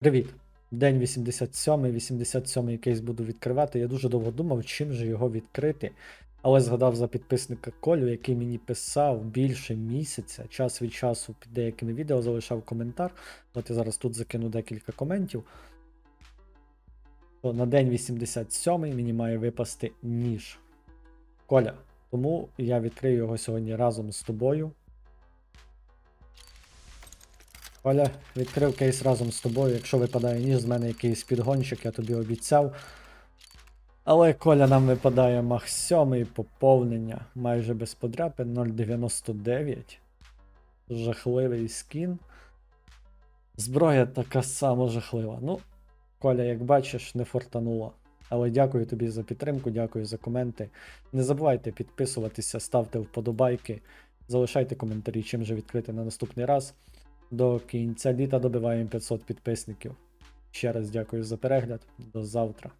Привіт! День 87, 87 кейс буду відкривати. Я дуже довго думав, чим же його відкрити. Але згадав за підписника Колю, який мені писав більше місяця, час від часу під деякими відео залишав коментар. От я зараз тут закину декілька коментів. То на день 87 мені має випасти ніж. Коля, тому я відкрию його сьогодні разом з тобою. Оля, відкрив кейс разом з тобою. Якщо випадає ніж, з мене якийсь підгончик, я тобі обіцяв. Але Коля нам випадає мах 7 поповнення майже без подряпин 0,99. Жахливий скін. Зброя така сама жахлива. Ну, Коля, як бачиш, не фортануло. Але дякую тобі за підтримку, дякую за коменти. Не забувайте підписуватися, ставте вподобайки, залишайте коментарі, чим же відкрити на наступний раз. До кінця літа добиваємо 500 підписників. Ще раз дякую за перегляд. До завтра.